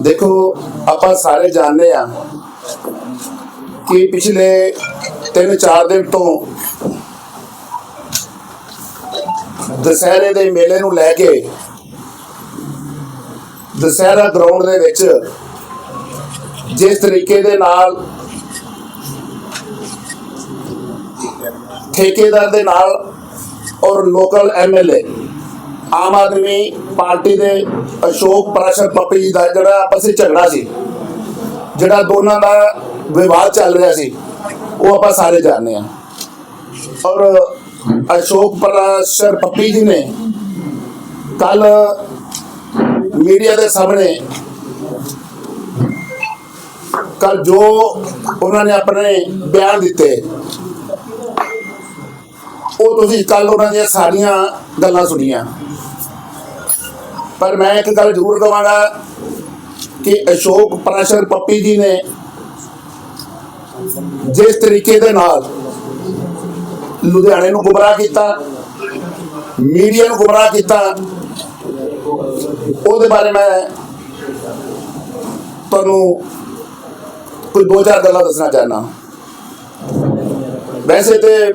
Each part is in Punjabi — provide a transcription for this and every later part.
ਦੇਖੋ, ਆਪਾਂ ਸਾਰੇ ਜਾਣਦੇ ਆ ਕਿ ਪਿਛਲੇ 3-4 ਦਿਨ ਤੋਂ ਦਸਹਿਰੇ ਦੇ ਮੇਲੇ ਨੂੰ ਲੈ ਕੇ ਦਸਹਿਰਾ ਗਰਾਊਂਡ ਦੇ ਵਿੱਚ ਜਿਸ ਤਰੀਕੇ ਦੇ ਨਾਲ ਠੇਕੇਦਾਰ ਦੇ ਨਾਲ ਔਰ local MLA Aam Aadmi party ਦੇ ਅਸ਼ੋਕ ਪ੍ਰਾਸ਼ਰ ਪੱਪੀ ਜੀ ਦਾ ਜਿਹੜਾ ਆਪਸ ਵਿੱਚ ਝਗੜਾ ਸੀ, ਜਿਹੜਾ ਦੋਨਾਂ ਦਾ ਵਿਵਾਦ ਚੱਲ ਰਿਹਾ ਸੀ, ਉਹ ਆਪਾਂ ਸਾਰੇ ਜਾਣਦੇ ਆ ਔਰ ਅਸ਼ੋਕ ਪ੍ਰਾਸ਼ਰ ਪੱਪੀ ਜੀ ਨੇ ਕੱਲ ਮੀਡੀਆ ਦੇ ਸਾਹਮਣੇ ਕੱਲ ਜੋ ਉਹਨਾਂ ਨੇ ਆਪਣੇ ਬਿਆਨ ਦਿੱਤੇ, ਉਹ ਤੁਸੀਂ ਕੱਲ ਉਹਨਾਂ ਦੀਆਂ ਸਾਰੀਆਂ ਗੱਲਾਂ ਸੁਣੀਆਂ। ਪਰ ਮੈਂ ਇੱਕ ਗੱਲ ਜ਼ਰੂਰ ਕਹਾਂਗਾ ਕਿ ਅਸ਼ੋਕ ਪ੍ਰੈਸ਼ਰ ਪੱਪੀ ਜੀ ਨੇ ਜਿਸ ਤਰੀਕੇ ਦੇ ਨਾਲ ਲੁਧਿਆਣੇ ਨੂੰ ਗੁੰਮਰਾਹ ਕੀਤਾ, ਮੀਡੀਆ ਨੂੰ ਗੁੰਮਰਾਹ ਕੀਤਾ, ਉਹਦੇ ਬਾਰੇ ਮੈਂ ਤੁਹਾਨੂੰ ਕੋਈ ਦੋ ਚਾਰ ਗੱਲਾਂ ਦੱਸਣਾ ਚਾਹਨਾ ਵੈਸੇ ਤੇ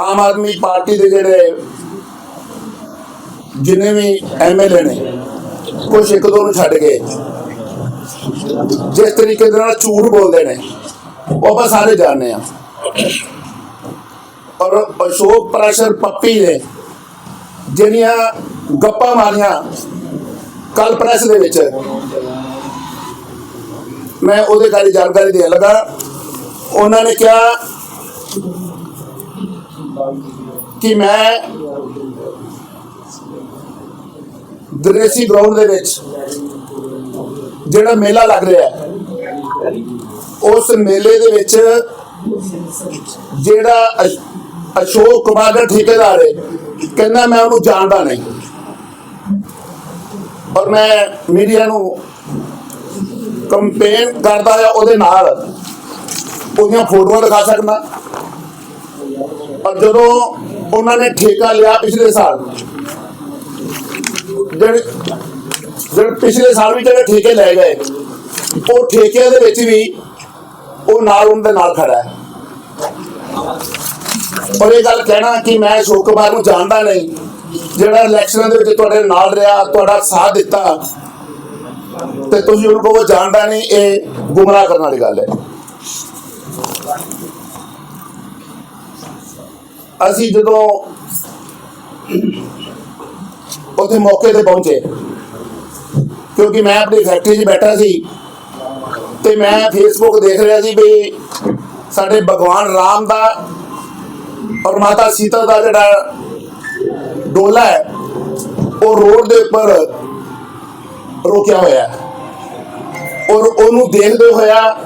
ਆਮ ਆਦਮੀ ਪਾਰਟੀ ਦੇ ਜਿਹੜੇ ਜਿੰਨੇ ਵੀ ਐਮਐਲਏ ਨੇ ਕੁਝ ਇੱਕ ਦੋ ਨੂੰ ਛੱਡ ਕੇ। ਜਿਸ ਤਰੀਕੇ ਦੇ ਨਾਲ ਝੂਠ ਬੋਲਦੇ ਨੇ, ਉਹ ਆਪਾਂ ਸਾਰੇ ਜਾਣਦੇ ਆ ਔਰ ਅਸ਼ੋਕ ਪ੍ਰੈਸ਼ਰ ਪੱਪੀ ਨੇ ਜਿਹੜੀਆਂ ਗੱਪਾਂ ਮਾਰੀਆਂ ਕੱਲ ਪ੍ਰੈਸ ਦੇ ਵਿੱਚ, ਮੈਂ ਉਹਦੇ ਬਾਰੇ ਜਾਣਕਾਰੀ ਦੇਣ ਲੱਗਾ। ਉਹਨਾਂ ਨੇ ਕਿਹਾ ਕਿ ਮੈਂ ਦ੍ਰੇਸੀ ਗਰਾਊਂਡ ਦੇ ਵਿੱਚ ਜਿਹੜਾ ਮੇਲਾ ਲੱਗ ਰਿਹਾ ਹੈ, ਉਸ ਮੇਲੇ ਦੇ ਵਿੱਚ ਜਿਹੜਾ ਅਸ਼ੋਕ ਕੁਮਾਰ ਦਾ ਠੇਕੇਦਾਰ ਹੈ, ਕਹਿੰਦਾ ਮੈਂ ਉਹਨੂੰ ਜਾਣਦਾ ਨਹੀਂ। ਔਰ ਮੈਂ ਮੀਡੀਆ ਨੂੰ ਕੰਪੇਨ ਕਰਦਾ ਆ ਉਹਦੇ ਨਾਲ, ਉਹਦੀਆਂ ਫੋਟੋਆਂ ਦਿਖਾ ਸਕਦਾ। ਔਰ ਜਦੋਂ ਉਹਨਾਂ ਨੇ ਠੇਕਾ ਲਿਆ ਪਿਛਲੇ ਸਾਲ ਜਿਹੜੇ ਜਿਹੜੇ ਪਿਛਲੇ ਸਾਲ ਵੀ ਜਿਹੜੇ ਠੇਕੇ ਲੈ ਗਏ, ਉਹ ਠੇਕਿਆਂ ਦੇ ਵਿੱਚ ਵੀ ਉਹ ਨਾਲ ਉਹਨਾਂ ਦੇ ਨਾਲ ਖੜਾ ਹੈ। ਔਰ ਇਹ ਗੱਲ ਕਹਿਣਾ ਕਿ ਮੈਂ ਅਸ਼ੋਕ ਕੁਮਾਰ ਨੂੰ ਜਾਣਦਾ ਨਹੀਂ, ਜਿਹੜਾ ਇਲੈਕਸ਼ਨਾਂ ਦੇ ਵਿੱਚ ਤੁਹਾਡੇ ਨਾਲ ਰਿਹਾ, ਤੁਹਾਡਾ ਸਾਥ ਦਿੱਤਾ, ਤੇ ਤੁਸੀਂ ਉਹਨੂੰ ਕਹੋ ਜਾਣਦਾ ਨਹੀਂ, ਇਹ ਗੁੰਮਰਾਹ ਕਰਨ ਵਾਲੀ ਗੱਲ ਹੈ। ਅਸੀਂ ਜਦੋਂ ਉੱਥੇ ਮੌਕੇ ਤੇ ਪਹੁੰਚੇ। ਕਿਉਂਕਿ ਮੈਂ ਆਪਣੀ ਫੈਕਟਰੀ 'ਚ ਬੈਠਾ ਸੀ ਤੇ ਮੈਂ ਫੇਸਬੁੱਕ ਦੇਖ ਰਿਹਾ ਸੀ ਵੀ ਸਾਡੇ ਭਗਵਾਨ ਰਾਮ ਦਾ ਔਰ ਮਾਤਾ ਸੀਤਾ ਦਾ ਜਿਹੜਾ ਡੋਲਾ ਹੈ, ਉਹ ਰੋਡ ਦੇ ਉੱਪਰ ਰੋਕਿਆ ਹੋਇਆ ਹੈ। ਔਰ ਉਹਨੂੰ ਦੇਖਦੇ ਹੋਇਆ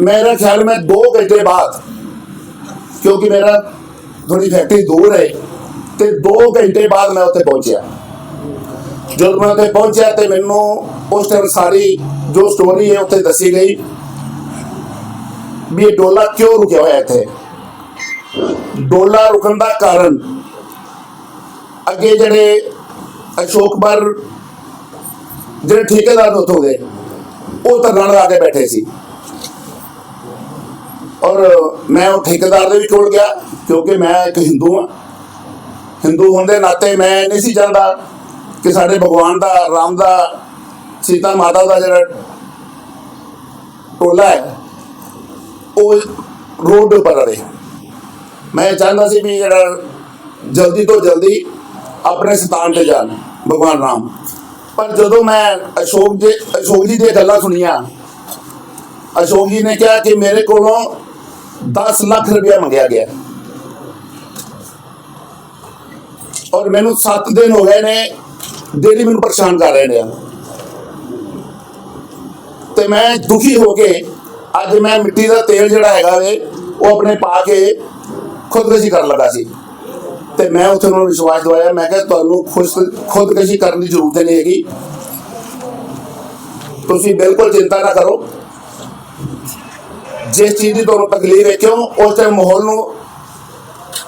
ਮੇਰਾ ਖਿਆਲ ਮੈਂ 2 ਘੰਟੇ ਬਾਅਦ, ਕਿਉਂਕਿ ਮੇਰਾ ਥੋੜੀ ਫੈਕਟਰੀ ਦੂਰ ਹੈ ਤੇ 2 ਘੰਟੇ ਬਾਅਦ ਮੈਂ ਉੱਥੇ ਪਹੁੰਚਿਆ। ਜਦੋਂ ਮੈਂ ਉੱਥੇ ਪਹੁੰਚਿਆ ਤੇ ਮੈਨੂੰ ਉਸ ਟਾਈਮ ਸਾਰੀ ਜੋ ਸਟੋਰੀ ਹੈ ਉੱਥੇ ਦੱਸੀ ਗਈ ਵੀ ਇਹ ਡੋਲਾ ਕਿਉਂ ਰੁਕਿਆ ਹੋਇਆ ਇੱਥੇ? ਡੋਲਾ ਰੁਕਣ ਦਾ ਕਾਰਨ ਅੱਗੇ ਜਿਹੜੇ ਅਸ਼ੋਕ ਬਰ, ਜਿਹੜੇ ਠੇਕੇਦਾਰ ਉੱਥੋਂ ਦੇ, ਉਹ ਧਰਨਾ ਲਗਾ ਕੇ ਬੈਠੇ ਸੀ। ਔਰ ਮੈਂ ਉਹ ਠੇਕੇਦਾਰ ਦੇ ਵੀ ਕੋਲ ਗਿਆ ਕਿਉਂਕਿ ਮੈਂ ਇੱਕ ਹਿੰਦੂ ਹਾਂ। ਹਿੰਦੂ ਹੋਣ ਦੇ ਨਾਤੇ ਮੈਂ ਨਹੀਂ ਸੀ ਚਾਹੁੰਦਾ ਕਿ ਸਾਡੇ ਭਗਵਾਨ ਦਾ, ਰਾਮ ਦਾ, ਸੀਤਾ ਮਾਤਾ ਦਾ ਜਿਹੜਾ ਟੋਲਾ ਹੈ, ਉਹ ਰੋਡ ਉੱਪਰ ਰਹੇ ਮੈਂ ਚਾਹੁੰਦਾ ਸੀ ਵੀ ਜਿਹੜਾ ਜਲਦੀ ਤੋਂ ਜਲਦੀ ਆਪਣੇ ਸਥਾਨ ਤੇ ਜਾਣ, ਭਗਵਾਨ ਰਾਮ। ਪਰ ਜਦੋਂ ਮੈਂ ਅਸ਼ੋਕ ਜੀ ਅਸ਼ੋਕ ਜੀ ਦੀਆਂ ਗੱਲਾਂ ਸੁਣੀਆਂ, ਅਸ਼ੋਕ ਜੀ ਨੇ ਕਿਹਾ ਕਿ ਮੇਰੇ ਕੋਲੋਂ 10 ਲੱਖ ਰੁਪਇਆ ਮੰਗਿਆ ਗਿਆ। ਔਰ ਮੈਨੂੰ 7 ਦਿਨ ਹੋ ਗਏ ਨੇ ਡੇਲੀ ਮੈਨੂੰ ਪਰੇਸ਼ਾਨ ਕਰ ਰਹੇ ਨੇ ਤੇ ਮੈਂ ਦੁਖੀ ਹੋ ਕੇ ਅੱਜ ਮੈਂ ਮਿੱਟੀ ਦਾ ਤੇਲ ਜਿਹੜਾ ਹੈਗਾ ਵੇ, ਉਹ ਆਪਣੇ ਪਾ ਕੇ ਖੁਦਕਸ਼ੀ ਕਰਨ ਲੱਗਾ ਸੀ। ਤੇ ਮੈਂ ਉੱਥੇ ਉਹਨਾਂ ਨੂੰ ਵਿਸ਼ਵਾਸ ਦਿਵਾਇਆ, ਮੈਂ ਕਿਹਾ ਤੁਹਾਨੂੰ ਖੁਦ ਖੁਦਕਸ਼ੀ ਕਰਨ ਦੀ ਜ਼ਰੂਰਤ ਨਹੀਂ ਹੈਗੀ। ਤੁਸੀਂ ਬਿਲਕੁਲ ਚਿੰਤਾ ਨਾ ਕਰੋ। ਜਿਸ ਚੀਜ਼ ਦੀ ਤੁਹਾਨੂੰ ਤਕਲੀਫ ਹੈ, ਕਿਉਂ? ਉਸ ਟਾਈਮ ਮਾਹੌਲ ਨੂੰ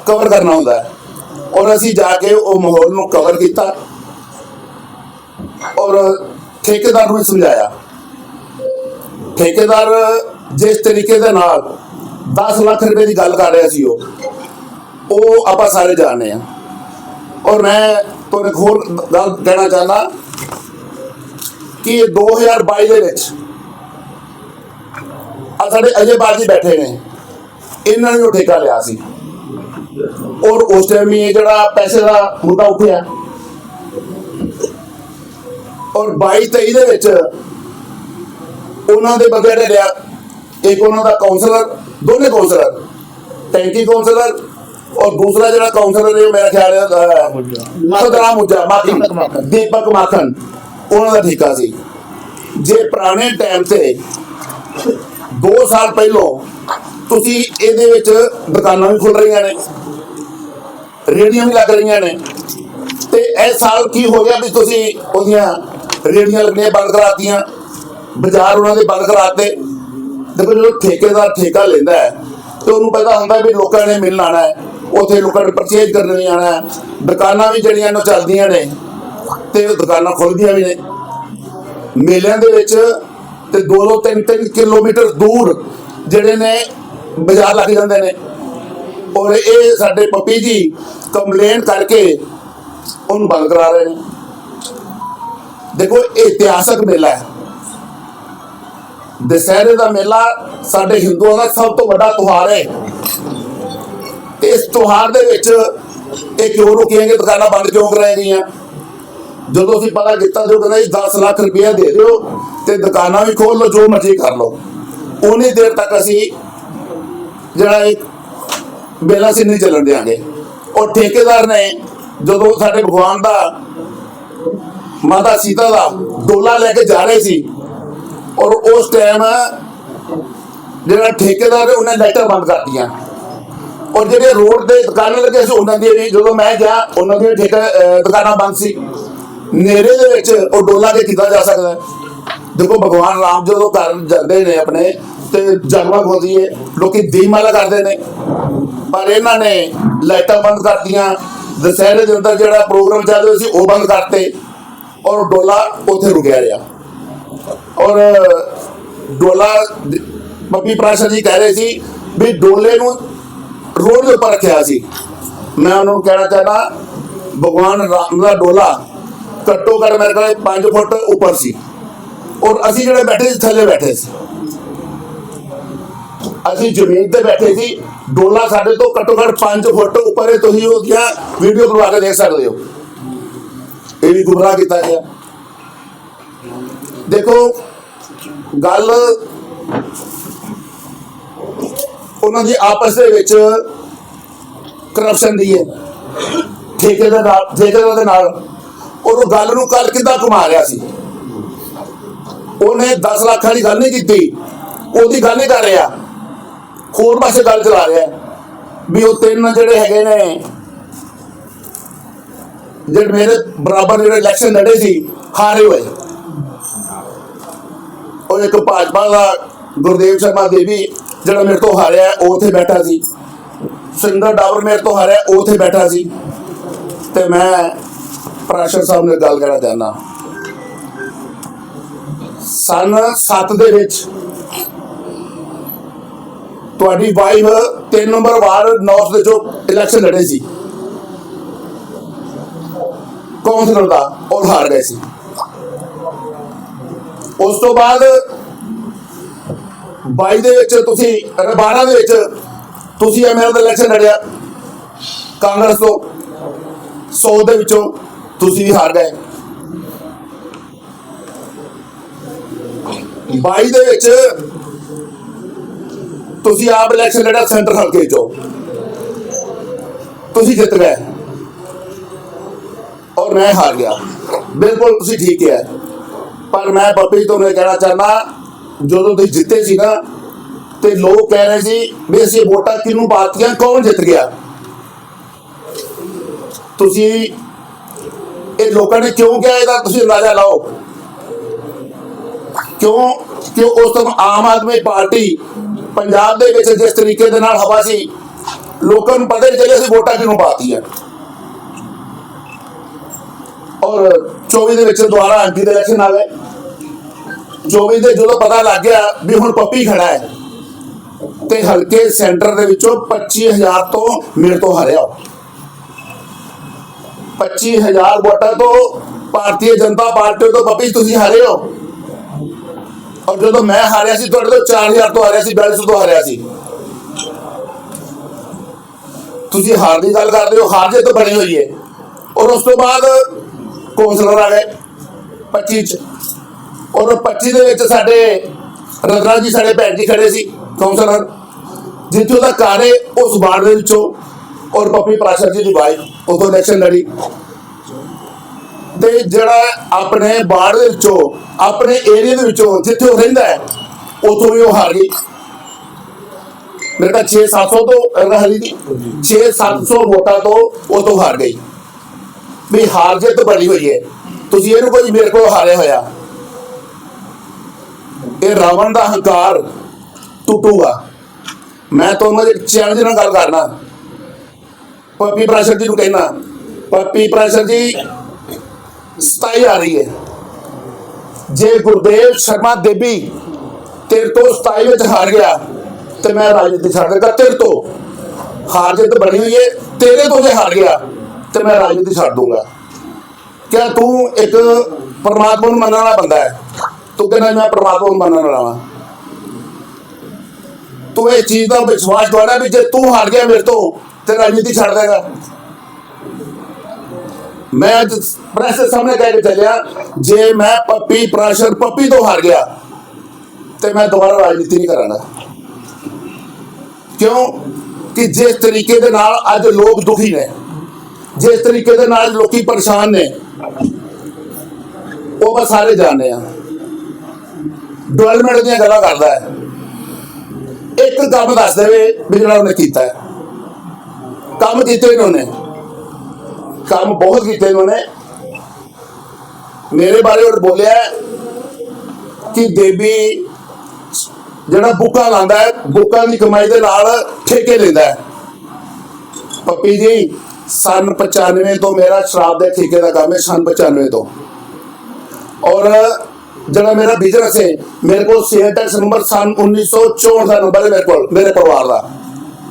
ਕਵਰ ਕਰਨਾ ਹੁੰਦਾ ਹੈ। ਔਰ ਅਸੀਂ ਜਾ ਕੇ ਉਹ ਮਾਹੌਲ ਨੂੰ ਕਵਰ ਕੀਤਾ ਔਰ ਠੇਕੇਦਾਰ ਨੂੰ ਵੀ ਸਮਝਾਇਆ। ਠੇਕੇਦਾਰ ਜਿਸ ਤਰੀਕੇ ਦੇ ਨਾਲ 10 ਲੱਖ ਰੁਪਏ ਦੀ ਗੱਲ ਕਰ ਰਿਹਾ ਸੀ ਉਹ ਉਹ ਆਪਾਂ ਸਾਰੇ ਜਾਣਦੇ ਆ ਔਰ ਮੈਂ ਤੁਹਾਨੂੰ ਇੱਕ ਹੋਰ ਗੱਲ ਕਹਿਣਾ ਚਾਹੁੰਦਾ ਕਿ ਇਹ 2022 ਦੇ ਵਿੱਚ ਆ ਸਾਡੇ ਅਜੇ ਬਾਜੀ ਬੈਠੇ ਨੇ। ਇਹਨਾਂ ਨੇ ਉਹ ਠੇਕਾ ਲਿਆ ਸੀ। ਔਰ ਉਸ ਟਾਈਮ ਹੀ ਇਹ ਜਿਹੜਾ ਪੈਸੇ ਦਾ ਮੁੱਦਾ ਉੱਠਿਆ। ਔਰ 22 23 ਦੇ ਵਿੱਚ ਉਹਨਾਂ ਦੇ ਨੇ ਲਿਆ ਇੱਕ ਉਹਨਾਂ ਦਾ ਕਾਉਂਸਲਰ ਦੋਨੇ ਕਾਉਂਸਲਰ ਟੈਂਕੀ ਕਾਉਂਸਲਰ ਔਰ ਦੂਸਰਾ ਜਿਹੜਾ ਕਾਉਂਸਲਰ ਹੈ ਮੇਰਾ ਖਿਆਲ ਹੈ ਮਸਦਰਾ ਮੁੱਜਾ। ਮਾਖਨ। ਦੀਪਕ ਮਾਖਨ ਉਹਨਾਂ ਦਾ ਠੇਕਾ ਸੀ। ਜੇ ਪੁਰਾਣੇ ਟਾਈਮ ਤੇ 2 ਸਾਲ ਪਹਿਲੋਂ ਤੁਸੀਂ ਇਹਦੇ ਵਿੱਚ ਦੁਕਾਨਾਂ ਵੀ ਖੁੱਲ ਰਹੀਆਂ ਨੇ। ਰੇੜੀਆਂ ਵੀ ਲੱਗ ਰਹੀਆਂ ਨੇ। ਤੇ ਇਹ ਸਾਲ ਕੀ ਹੋ ਗਿਆ ਵੀ ਤੁਸੀਂ ਉਹਦੀਆਂ ਰੇੜੀਆਂ ਲੱਗਣੀਆਂ ਬੰਦ ਕਰਾਤੀਆਂ, ਬਾਜ਼ਾਰ ਉਹਨਾਂ ਦੇ ਬੰਦ ਕਰਾਤੇ। ਦੇਖੋ ਜਦੋਂ ਠੇਕੇਦਾਰ ਠੇਕਾ ਲੈਂਦਾ ਹੈ, ਤੇ ਉਹਨੂੰ ਪਤਾ ਹੁੰਦਾ ਵੀ ਲੋਕਾਂ ਨੇ ਮਿਲਣ ਆਣਾ ਹੈ, ਉੱਥੇ ਲੋਕਾਂ ਨੇ ਪਰਚੇਜ ਕਰਨ ਵੀ ਆਣਾ ਹੈ। ਦੁਕਾਨਾਂ ਵੀ ਜਿਹੜੀਆਂ ਨੇ ਉਹ ਚੱਲਦੀਆਂ ਨੇ, ਤੇ ਦੁਕਾਨਾਂ ਖੁੱਲਦੀਆਂ ਵੀ ਨੇ। ਮੇਲਿਆਂ ਦੇ ਵਿੱਚ ਤੇ 2-2 3-3 ਕਿਲੋਮੀਟਰ ਦੂਰ ਜਿਹੜੇ ਨੇ ਬਾਜ਼ਾਰ ਲੱਗ ਜਾਂਦੇ ਨੇ। ਔਰ ਇਹ ਸਾਡੇ ਪੱਪੀ ਜੀ ਕੰਪਲੇਨ ਕਰਕੇ ਉਹਨੂੰ ਬੰਦ ਕਰਾ ਰਹੇ ਨੇ। ਦੇਖੋ, ਇਹ ਇਤਿਹਾਸਕ ਮੇਲਾ ਹੈ। ਦਸਹਿਰੇ ਦਾ ਮੇਲਾ ਸਾਡੇ ਹਿੰਦੂਆਂ ਦਾ ਸਭ ਤੋਂ ਵੱਡਾ ਤਿਉਹਾਰ ਹੈ। ਤੇ ਇਸ ਤਿਉਹਾਰ ਦੇ ਵਿੱਚ ਇਹ ਕਿਉਂ ਰੁਕੀਆਂ ਕਿ ਦੁਕਾਨਾਂ ਬੰਦ ਕਿਉਂ ਕਰਾਈਆਂ ਗਈਆਂ? ਜਦੋਂ ਅਸੀਂ ਪਤਾ ਕੀਤਾ ਜੋ ਕਹਿੰਦਾ 10 ਲੱਖ ਰੁਪਇਆ ਦੇ ਦਿਓ ਤੇ ਦੁਕਾਨਾਂ ਵੀ ਖੋਲ ਲਓ, ਜੋ ਮਰਜ਼ੀ ਕਰ ਲਓ। ਉਨੀ ਦੇਰ ਤੱਕ ਅਸੀਂ ਜਿਹੜਾ ਇੱਕ ਮੇਲਾ ਸੀ ਨਹੀਂ ਚੱਲਣ ਦਿਆਂਗੇ। ਔਰ ਠੇਕੇਦਾਰ ਨੇ ਜਦੋਂ ਸਾਡੇ ਭਗਵਾਨ ਦਾ ਮਾਤਾ ਸੀਤਾ ਦਾ ਡੋਲਾ ਲੈ ਕੇ ਜਾ ਰਹੇ ਸੀ ਔਰ ਉਸ ਟਾਈਮ ਜਿਹੜਾ ਠੇਕੇਦਾਰ ਹੈ, ਉਹਨੇ ਲਾਈਟਾਂ ਬੰਦ ਕਰਤੀਆਂ। ਔਰ ਜਿਹੜੇ ਰੋਡ ਤੇ ਦੁਕਾਨਾਂ ਲੱਗੇ ਸੀ ਉਹਨਾਂ ਦੀ ਵੀ ਜਦੋਂ ਮੈਂ ਗਿਆ ਉਹਨਾਂ ਦੀਆਂ ਠੇਕਾ ਦੁਕਾਨਾਂ ਬੰਦ ਸੀ। ਨੇੜੇ ਦੇ ਵਿੱਚ ਉਹ ਡੋਲਾ ਕੇ ਕੀਤਾ ਜਾ ਸਕਦਾ ਦੇਖੋ ਭਗਵਾਨ ਰਾਮ ਜਦੋਂ ਘਰ ਜਾਂਦੇ ਨੇ ਆਪਣੇ ਤੇ ਜਗਮਗ ਹੁੰਦੀ ਹੈ ਲੋਕੀ ਦੀਪਮਾਲਾ ਕਰਦੇ ਨੇ। ਪਰ ਇਹਨਾਂ ਨੇ ਲਾਈਟਾਂ ਬੰਦ ਕਰਤੀਆਂ। ਦਸਹਿਰੇ ਦੇ ਅੰਦਰ ਜਿਹੜਾ ਪ੍ਰੋਗਰਾਮ ਚੱਲ ਰਿਹਾ ਸੀ, ਉਹ ਬੰਦ ਕਰਤੇ। ਔਰ ਡੋਲਾ ਉੱਥੇ ਰੁਕਿਆ ਰਿਹਾ। ਔਰ ਡੋਲਾ ਬੱਬੀ ਪ੍ਰਾਸ਼ਾ ਜੀ ਕਹਿ ਰਹੇ ਸੀ ਵੀ ਡੋਲੇ ਨੂੰ ਰੋਡ ਦੇ ਉੱਪਰ ਰੱਖਿਆ ਸੀ। ਮੈਂ ਉਹਨਾਂ ਨੂੰ ਕਹਿਣਾ ਚਾਹਦਾ, ਭਗਵਾਨ ਰਾਮ ਦਾ ਡੋਲਾ ਘੱਟੋ ਘੱਟ ਮੇਰੇ ਕੋਲ 5 ਫੁੱਟ ਉੱਪਰ ਸੀ। ਔਰ ਅਸੀਂ ਜਿਹੜੇ ਬੈਠੇ ਸੀ, ਥੱਲੇ ਬੈਠੇ ਸੀ। ਅਸੀਂ ਜ਼ਮੀਨ ਤੇ ਬੈਠੇ ਸੀ। ਡੋਲਾ ਸਾਡੇ ਤੋਂ ਘੱਟੋ ਘੱਟ 5 ਫੁੱਟ ਉੱਪਰ ਹੈ। ਤੁਸੀਂ ਉਹਦੀਆਂ ਵੀਡੀਓ ਬਣਵਾ ਕੇ ਦੇਖ ਸਕਦੇ ਹੋ। ਇਹ ਵੀ ਗੁੰਮਰਾਹ ਕੀਤਾ ਗਿਆ। ਦੇਖੋ, ਗੱਲ ਉਹਨਾਂ ਦੀ ਆਪਸ ਦੇ ਵਿੱਚ ਕਰਪਸ਼ਨ ਦੀ ਹੈ। ਠੇਕੇ ਦੇ ਨਾਲ, ਠੇਕੇਦਾਰ ਦੇ ਨਾਲ। ਉਹ ਗੱਲ ਨੂੰ ਕੱਲ ਕਿੱਦਾਂ ਘੁਮਾ ਰਿਹਾ ਸੀ? ਉਹਨੇ 10 ਲੱਖਾਂ ਦੀ ਗੱਲ ਨਹੀਂ ਕੀਤੀ। ਉਹਦੀ ਗੱਲ ਨਹੀਂ ਕਰ ਰਿਹਾ। ਹੋਰ ਪਾਸੇ ਗੱਲ ਚਲਾ ਰਿਹਾ ਵੀ ਉਹ ਤਿੰਨ ਜਿਹੜੇ ਹੈਗੇ ਨੇ, ਜਿਹੜੇ ਮੇਰੇ ਬਰਾਬਰ ਜਿਹੜੇ ਇਲੈਕਸ਼ਨ ਲੜੇ ਸੀ, ਹਾਰੇ ਹੋਏ। ਉਹ ਇੱਕ ਭਾਜਪਾ ਦਾ ਗੁਰਦੇਵ ਸ਼ਰਮਾ ਦੇਵੀ ਜਿਹੜਾ ਮੇਰੇ ਤੋਂ ਹਾਰਿਆ, ਉਹ ਉੱਥੇ ਬੈਠਾ ਸੀ। ਸਿੰਦਰ ਡਾਵਰ ਮੇਰੇ ਤੋਂ ਹਾਰਿਆ, ਉਹ ਉੱਥੇ ਬੈਠਾ ਸੀ। ਤੇ ਮੈਂ ਪ੍ਰਾਸ਼ਰ ਸਾਹਿਬ ਨੇ ਗੱਲ ਕਹਿਣਾ ਚਾਹੁੰਦਾ। ਸਨ 7 ਦੇ ਵਿੱਚ ਤੁਹਾਡੀ ਵਾਈਫ ਤਿੰਨ ਨੰਬਰ ਵਾਰਡ ਨਾਰਥ ਦੇ ਚੋਂ ਇਲੈਕਸ਼ਨ ਲੜੇ ਸੀ। ਕੌਂਸਲਰ ਦਾ ਔਰ ਹਾਰ ਗਏ ਸੀ। ਉਸ ਤੋਂ ਬਾਅਦ 22 ਦੇ ਵਿੱਚ ਤੁਸੀਂ 12 ਦੇ ਵਿੱਚ ਤੁਸੀਂ ਐਮਐਲ ਦਾ ਇਲੈਕਸ਼ਨ ਲੜਿਆ। ਕਾਂਗਰਸ ਤੋਂ 100 ਦੇ ਵਿੱਚੋਂ ਤੁਸੀਂ ਹਾਰ ਗਏ। 22 ਦੇ ਵਿੱਚ ਤੁਸੀਂ ਆਪ ਇਲੈਕਸ਼ਨ ਲੜਿਆ ਸੈਂਟਰ ਹਲਕੇ ਚੋਂ ਤੁਸੀਂ ਜਿੱਤ ਗਏ। ਔਰ ਮੈਂ ਹਾਰ ਗਿਆ। ਬਿਲਕੁਲ ਤੁਸੀਂ ਠੀਕ ਹੈ ਪਰ ਮੈਂ ਬੱਪੀ ਤੋਂ ਇਹ ਕਹਿਣਾ ਚਾਹੁੰਦਾ, ਜਦੋਂ ਤੁਸੀਂ ਜਿੱਤੇ ਸੀ ਨਾ, ਤੇ ਲੋਕ ਕਹਿ ਰਹੇ ਸੀ ਵੀ ਅਸੀਂ ਵੋਟਾਂ ਕਿਹਨੂੰ ਪਾਤੀਆਂ, ਕੌਣ ਜਿੱਤ ਗਿਆ? ਤੁਸੀਂ ਇਹ ਲੋਕਾਂ ਨੇ ਕਿਉਂ ਕਿਹਾ ਇਹਦਾ? ਤੁਸੀਂ ਅੰਦਾਜ਼ਾ ਲਾਓ। ਕਿਉਂ? ਕਿ ਉਸ ਤੋਂ ਆਮ ਆਦਮੀ ਪਾਰਟੀ ਪੰਜਾਬ ਦੇ ਵਿੱਚ ਜਿਸ ਤਰੀਕੇ ਦੇ ਨਾਲ ਹਵਾ ਸੀ, ਲੋਕਾਂ ਨੂੰ ਪਤਾ ਨਹੀਂ ਚੱਲਿਆ ਸੀ ਵੋਟਾਂ ਕਿਹਨੂੰ ਪਾਤੀਆਂ। ਔਰ 24 ਦੇ ਵਿੱਚ ਦੁਬਾਰਾ ਐਮਪੀ ਦੇ ਇਲੈਕਸ਼ਨ ਆ ਗਏ 24 ਦੇ ਜਦੋਂ ਪਤਾ ਲੱਗ ਗਿਆ ਵੀ ਹੁਣ ਪੱਪੀ ਖੜਾ ਹੈ, ਤੇ ਹਲਕੇ ਸੈਂਟਰ ਦੇ ਵਿੱਚੋਂ 25000 ਤੋਂ ਮੇਰੇ ਤੋਂ ਹਰਿਆ ਉਹ। 25000 ਵੋਟਾਂ ਤੋਂ ਭਾਰਤੀ ਜਨਤਾ ਪਾਰਟੀ ਤੋਂ ਪੱਪੀ ਤੁਸੀਂ ਹਾਰੇ ਹੋ। ਔਰ ਜਦੋਂ ਮੈਂ ਹਾਰਿਆ ਸੀ, ਤੁਹਾਡੇ ਤੋਂ 4000 ਤੋਂ ਹਾਰਿਆ ਸੀ 4200 ਤੋਂ ਹਾਰਿਆ ਸੀ। ਤੁਸੀਂ ਹਾਰ ਦੀ ਗੱਲ ਕਰਦੇ ਹੋ, ਹਾਰ ਜੇ ਤੋਂ ਬਣੀ ਹੋਈ ਹੈ। ਔਰ ਉਸ ਤੋਂ ਬਾਅਦ ਕੌਂਸਲਰ ਆ ਗਏ 25 ਚ। ਔਰ 25 ਦੇ ਵਿੱਚ ਸਾਡੇ ਰਤਨਾ ਜੀ, ਸਾਡੇ ਭੈਣ ਜੀ ਖੜੇ ਸੀ, ਕੌਂਸਲਰ। ਜਿੱਥੇ ਉਹਦਾ ਘਰ ਉਸ ਵਾਰਡ ਦੇ ਵਿੱਚੋਂ। ਔਰ ਪੱਪੀ ਪ੍ਰਾਸ਼ਰ ਜੀ ਦੀ ਵਾਈਫ, ਉਦੋਂ ਇਲੈਕਸ਼ਨ ਲੜੀ। ਤੇ ਜਿਹੜਾ ਆਪਣੇ ਵਾਰਡ ਦੇ ਵਿੱਚੋਂ, ਆਪਣੇ ਏਰੀਆ ਦੇ ਵਿੱਚੋਂ ਜਿੱਥੇ ਉਹ ਰਹਿੰਦਾ ਹੈ, ਉਥੋਂ ਵੀ ਉਹ ਹਾਰ ਗਈ। ਮੇਰੇ ਤਾਂ 6-700 ਤੋਂ ਰਹੀ ਦੀ 6-700 ਵੋਟਾਂ ਤੋਂ ਉਹ ਤੋਂ ਹਾਰ ਗਈ। ਵੀ ਹਾਰ ਜਿੱਤ ਬਣੀ ਹੋਈ ਹੈ। ਤੁਸੀਂ ਇਹਨੂੰ ਕੋਈ ਮੇਰੇ ਕੋਲ ਹਾਰਿਆ ਹੋਇਆ। ਇਹ ਰਾਵਣ ਦਾ ਹੰਕਾਰ ਟੁੱਟੂਗਾ। ਮੈਂ ਤੁਹਾਨੂੰ ਇੱਕ ਚੈਲੰਜ ਨਾਲ ਗੱਲ ਕਰਨਾ। ਪੱਪੀ ਪ੍ਰਾਸ਼ਰ ਜੀ ਨੂੰ ਕਹਿਣਾ। ਪੱਪੀ ਪ੍ਰਾਸ਼ਰ ਜੀ 27 ਆ ਰਹੀ ਹੈ। ਜੇ ਗੁਰਦੇਵ ਸ਼ਰਮਾ ਦੇਵੀ ਤੇਰੇ ਤੋਂ 27 ਵਿੱਚ ਹਾਰ ਗਿਆ, ਤੇ ਮੈਂ ਰਾਜਨੀਤੀ ਛੱਡ ਦੇਗਾ ਤੇਰੇ ਤੋਂ ਹਾਰ ਜਿੱਤ ਬਣੀ ਹੋਈ ਹੈ, ਤੇਰੇ ਤੋਂ ਜੇ ਹਾਰ ਗਿਆ, ਤੇ ਮੈਂ ਰਾਜਨੀਤੀ ਛੱਡ ਦੂੰਗਾ ਕਿਆ ਤੂੰ ਇੱਕ ਪਰਮਾਤਮਾ ਨੂੰ ਮੰਨਣ ਵਾਲਾ ਬੰਦਾ ਹੈ? ਤੂੰ ਕਹਿੰਦਾ ਮੈਂ ਪਰਮਾਤਮਾ ਨੂੰ ਮੰਨਣ ਵਾਲਾ ਹਾਂ ਤੂੰ ਇਹ ਚੀਜ਼ ਦਾ ਵਿਸ਼ਵਾਸ ਦਵਾਣਾ ਵੀ ਜੇ ਤੂੰ ਹਾਰ ਗਿਆ ਮੇਰੇ ਤੋਂ, ਤੇ ਰਾਜਨੀਤੀ ਛੱਡ ਦੇਗਾ। ਮੈਂ ਅੱਜ ਪ੍ਰੈਸ ਦੇ ਸਾਹਮਣੇ ਕਹਿ ਕੇ ਚੱਲਿਆ, ਜੇ ਮੈਂ ਪੱਪੀ ਪ੍ਰਾਸ਼ਰ ਪੱਪੀ ਤੋਂ ਹਾਰ ਗਿਆ, ਤੇ ਮੈਂ ਦੁਬਾਰਾ ਰਾਜਨੀਤੀ ਨਹੀਂ ਕਰਾਂਗਾ। ਕਿਉਂ? ਕਿ ਜਿਸ ਤਰੀਕੇ ਦੇ ਨਾਲ ਅੱਜ ਲੋਕ ਦੁਖੀ ਨੇ, ਜਿਸ ਤਰੀਕੇ ਦੇ ਨਾਲ ਲੋਕੀ ਪਰੇਸ਼ਾਨ ਨੇ, ਉਹ ਬਸ ਸਾਰੇ ਜਾਣਦੇ ਆ। ਡਿਵੈਲਪਮੈਂਟ ਦੀਆਂ ਗੱਲਾਂ ਕਰਦਾ ਹੈ। ਇੱਕ ਕੰਮ ਦੱਸ ਦੇਵੇ ਵੀ ਜਿਹੜਾ ਉਹਨੇ ਕੀਤਾ ਹੈ। ਕੰਮ ਕੀਤੇ ਇਹਨਾਂ ਨੇ ਕੰਮ ਬਹੁਤ ਕੀਤੇ ਇਹਨਾਂ ਨੇ ਮੇਰੇ ਬਾਰੇ ਉਹ ਬੋਲਿਆ ਕਿ ਦੇਵੀ ਜਿਹੜਾ ਬੁੱਕਾ ਲਾਂਦਾ ਹੈ, ਬੁੱਕਾਂ ਦੀ ਕਮਾਈ ਦੇ ਨਾਲ ਠੇਕੇ ਲੈਂਦਾ ਹੈ। ਪੱਪੀ ਜੀ, ਸਨ 95 ਤੋਂ ਮੇਰਾ ਸ਼ਰਾਬ ਦੇ ਠੇਕੇ ਦਾ ਕੰਮ ਹੈ, ਸਨ 95 ਤੋਂ। ਔਰ ਜਿਹੜਾ ਮੇਰਾ ਬਿਜ਼ਨਸ ਹੈ, ਮੇਰੇ ਕੋਲ ਸੇਲ ਟੈਕਸ ਨੰਬਰ ਸਨ 1964 ਦਾ ਨੰਬਰ ਹੈ ਮੇਰੇ ਕੋਲ, ਮੇਰੇ ਪਰਿਵਾਰ ਦਾ,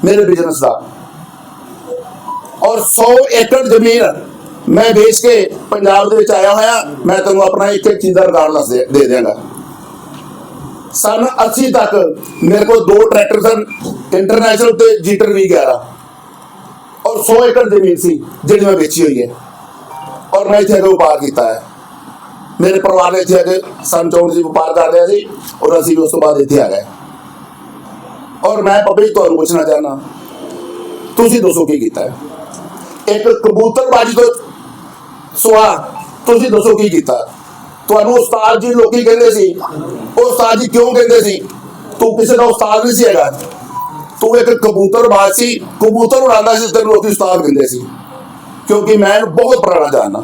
ਮੇਰੇ ਬਿਜ਼ਨਸ ਦਾ। ਔਰ 100 ਏਕੜ ਜ਼ਮੀਨ ਮੈਂ ਵੇਚ ਕੇ ਪੰਜਾਬ ਦੇ ਵਿੱਚ ਆਇਆ ਹੋਇਆ, ਮੈਂ ਤੁਹਾਨੂੰ ਆਪਣਾ ਇੱਕ ਇੱਕ ਚੀਜ਼ ਦਾ ਰਿਕਾਰਡ ਦੱਸ ਦੇ ਦਿਆਂਗਾ। ਸਨ 80 ਤੱਕ ਮੇਰੇ ਕੋਲ ਦੋ ਟਰੈਕਟਰ ਸਨ, ਇੰਟਰਨੈਸ਼ਨਲ ਤੇ ਜੀਟਰ ਵੀ 11 ਔਰ 100 ਏਕੜ ਜ਼ਮੀਨ ਸੀ, ਜਿਹੜੀ ਮੈਂ ਵੇਚੀ ਹੋਈ ਹੈ। ਔਰ ਮੈਂ ਇੱਥੇ ਆ ਵਪਾਰ ਕੀਤਾ ਹੈ। ਮੇਰੇ ਪਰਿਵਾਰ ਨੇ ਇੱਥੇ ਆ ਕੇ ਸਨ ਚੌਂਡ ਸੀ ਵਪਾਰ ਕਰ ਰਿਹਾ ਸੀ, ਔਰ ਅਸੀਂ ਵੀ ਉਸ ਤੋਂ ਬਾਅਦ ਇੱਥੇ ਆ ਗਏ। ਔਰ ਮੈਂ ਪਬਲਿਕ ਤੁਹਾਨੂੰ ਪੁੱਛਣਾ ਚਾਹਨਾ ਤੁਸੀਂ ਦੱਸੋ ਕੀ ਕੀਤਾ ਹੈ? ਇੱਕ ਕਬੂਤਰਬਾਜੀ ਤੋਂ ਸੁਆ। ਤੁਸੀਂ ਦੱਸੋ ਕੀ ਕੀਤਾ? ਤੁਹਾਨੂੰ ਉਸਤਾਦ ਜੀ ਲੋਕੀ ਕਹਿੰਦੇ ਸੀ, ਉਹ ਉਸਤਾਦ ਜੀ ਕਿਉਂ ਕਹਿੰਦੇ ਸੀ? ਤੂੰ ਕਿਸੇ ਦਾ ਉਸਤਾਦ ਨਹੀਂ ਸੀ ਹੈਗਾ। ਤੂੰ ਇੱਕ ਕਬੂਤਰਬਾਜ਼ ਸੀ। ਕਬੂਤਰ ਉਡਾਉਂਦਾ ਸੀ ਤੈਨੂੰ ਲੋਕੀ ਉਸਤਾਦ ਕਹਿੰਦੇ ਸੀ। ਕਿਉਂਕਿ ਮੈਂ ਬਹੁਤ ਪੁਰਾਣਾ ਜਾਣਦਾ।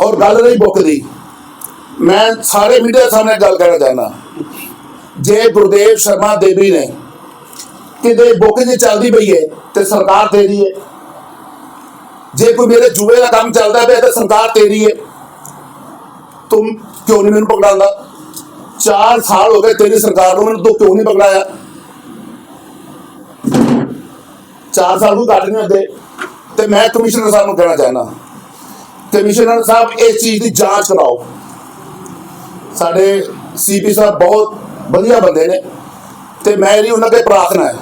ਔਰ ਗੱਲ ਨਹੀਂ ਮੁੱਕਦੀ ਮੈਂ ਸਾਰੇ ਮੀਡੀਆ ਸਾਹਮਣੇ ਗੱਲ ਕਰਨਾ ਚਾਹੁੰਦਾ। ਜੇ ਗੁਰਦੇਵ ਸ਼ਰਮਾ ਦੇਵੀ ਨੇ ਕਿਤੇ ਬੁੱਕ ਜੇ ਚੱਲਦੀ ਪਈ ਹੈ ਤੇ ਸਰਕਾਰ ਤੇਰੀ ਹੈ ਜੇ ਕੋਈ ਮੇਰੇ ਜੂਏ ਦਾ ਕੰਮ ਚੱਲਦਾ ਪਿਆ ਤਾਂ ਸਰਕਾਰ ਤੇਰੀ ਹੈ ਤੂੰ ਕਿਉਂ ਨਹੀਂ ਮੈਨੂੰ ਪਕੜਾਉਂਦਾ? 4 ਸਾਲ ਹੋ ਗਏ ਤੇਰੀ ਸਰਕਾਰ ਨੂੰ ਮੈਨੂੰ ਤੂੰ ਕਿਉਂ ਨਹੀਂ ਪਕੜਾਇਆ? 4 ਸਾਲ ਨੂੰ ਕੱਢ ਨਹੀਂ ਹੁੰਦੇ ਤੇ ਮੈਂ ਕਮਿਸ਼ਨਰ ਸਾਹਿਬ ਨੂੰ ਕਹਿਣਾ ਚਾਹੁੰਦਾ। ਕਮਿਸ਼ਨਰ ਸਾਹਿਬ, ਇਸ ਚੀਜ਼ ਦੀ ਜਾਂਚ ਕਰਾਓ। ਸਾਡੇ ਸੀਪੀ ਸਾਹਿਬ ਬਹੁਤ ਵਧੀਆ ਬੰਦੇ ਨੇ। ਤੇ ਮੈਂ ਇਹਦੀ ਉਹਨਾਂ ਅੱਗੇ ਪ੍ਰਾਰਥਨਾ ਹੈ।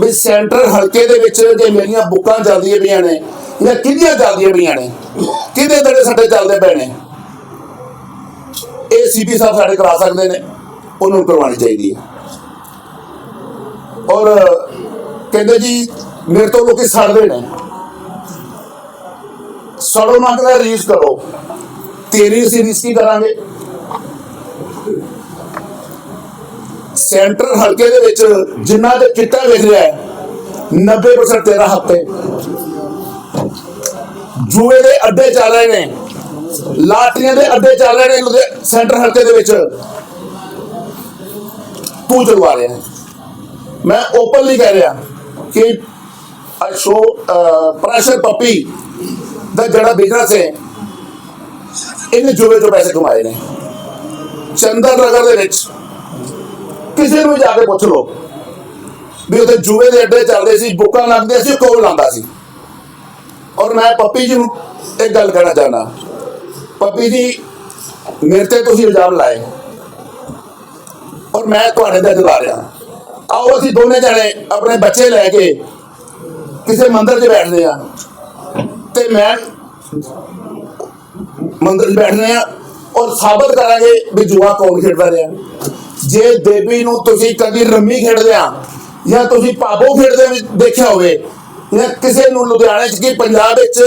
ਵੀ ਸੈਂਟਰ ਹਲਕੇ ਦੇ ਵਿੱਚ ਜੇ ਮੇਰੀਆਂ ਬੁੱਕਾਂ ਚੱਲਦੀਆਂ ਪਈਆਂ ਨੇ ਜਾਂ ਕਿਹਦੀਆਂ ਚੱਲਦੀਆਂ ਪਈਆਂ ਨੇ? ਕਿਹਦੇ ਤੜੇ ਸਾਡੇ ਚੱਲਦੇ ਪਏ ਨੇ? ਇਹ ਸੀਪੀ ਸਾਹਿਬ ਸਾਡੇ ਕਰਾ ਸਕਦੇ ਨੇ, ਉਹਨੂੰ ਕਰਵਾਉਣੀ ਚਾਹੀਦੀ ਹੈ। ਔਰ ਕਹਿੰਦੇ ਜੀ, ਮੇਰੇ ਤੋਂ ਲੋਕੀ ਸੜਦੇ ਨੇ। ਸੜੋ ਮੰਗਦਾ ਰੀਸ ਕਰੋ। ਤੇਰੀ ਅਸੀਂ ਰੀਸ ਕੀ ਕਰਾਂਗੇ? ਸੈਂਟਰ ਹਲਕੇ ਦੇ ਵਿੱਚ ਜਿੰਨਾ ਦੇ ਚਿੱਟਾ ਵੇਖ ਰਿਹਾ ਹੈ 90% ਤੇਰਾ ਹੱਥ ਹੈ। ਜੂਏ ਦੇ ਅੱਡੇ ਚੱਲ ਰਹੇ ਨੇ। ਲਾਟਰੀਆਂ ਦੇ ਅੱਡੇ ਚੱਲ ਰਹੇ ਨੇ ਲੁਧਿਆ ਸੈਂਟਰ ਹਲਕੇ ਦੇ ਵਿੱਚ। ਤੂੰ ਚਲਵਾ ਰਿਹਾ। ਹੈ। ਮੈਂ ਓਪਨਲੀ ਕਹਿ ਰਿਹਾ ਕਿ ਅਸ਼ੋ ਪ੍ਰੈਸ਼ਰ ਪੱਪੀ ਦਾ ਜਿਹੜਾ ਬਿਜ਼ਨਸ ਹੈ, ਇਹਨੇ ਜੂਏ ਤੋਂ ਪੈਸੇ ਕਮਾਏ ਨੇ। ਚੰਦਰ ਨਗਰ ਦੇ ਵਿੱਚ। ਕਿਸੇ ਨੂੰ ਵੀ ਜਾ ਕੇ ਪੁੱਛ ਲਓ ਵੀ ਉੱਥੇ ਜੂਏ ਦੇ ਅੱਡੇ ਚੱਲਦੇ ਸੀ, ਬੁੱਕਾਂ ਲੱਗਦੇ ਸੀ ਕੋਲ ਲਾਉਂਦਾ ਸੀ? ਔਰ ਮੈਂ ਪੱਪੀ ਜੀ ਨੂੰ ਇੱਕ ਗੱਲ ਕਹਿਣਾ ਚਾਹਨਾ ਪੱਪੀ ਜੀ, ਮੇਰੇ ਤੇ ਤੁਸੀਂ ਇਲਜ਼ਾਮ ਲਾਏ। ਔਰ ਮੈਂ ਤੁਹਾਡੇ ਤੇ ਜਲਾ ਰਿਹਾ ਆਓ ਅਸੀਂ ਦੋਨੇ ਜਣੇ ਆਪਣੇ ਬੱਚੇ ਲੈ ਕੇ ਕਿਸੇ ਮੰਦਿਰ 'ਚ ਬੈਠਦੇ ਆ ਤੇ ਮੈਂ ਮੰਦਰ 'ਚ ਬੈਠਦੇ ਆ ਔਰ ਸਾਬਤ ਕਰਾਂਗੇ ਵੀ ਜੂਆ ਕੌਣ ਖੇਡਦਾ ਰਿਹਾ। ਜੇ ਦੇਵੀ ਨੂੰ ਤੁਸੀਂ ਕਦੀ ਰੰਮੀ ਖੇਡਦੇ ਆ ਜਾਂ ਤੁਸੀਂ ਪਾਬੋ ਖੇਡਦੇ ਦੇਖਿਆ ਹੋਵੇ ਜਾਂ ਕਿਸੇ ਨੂੰ ਲੁਧਿਆਣੇ 'ਚ ਕੀ ਪੰਜਾਬ ਵਿੱਚ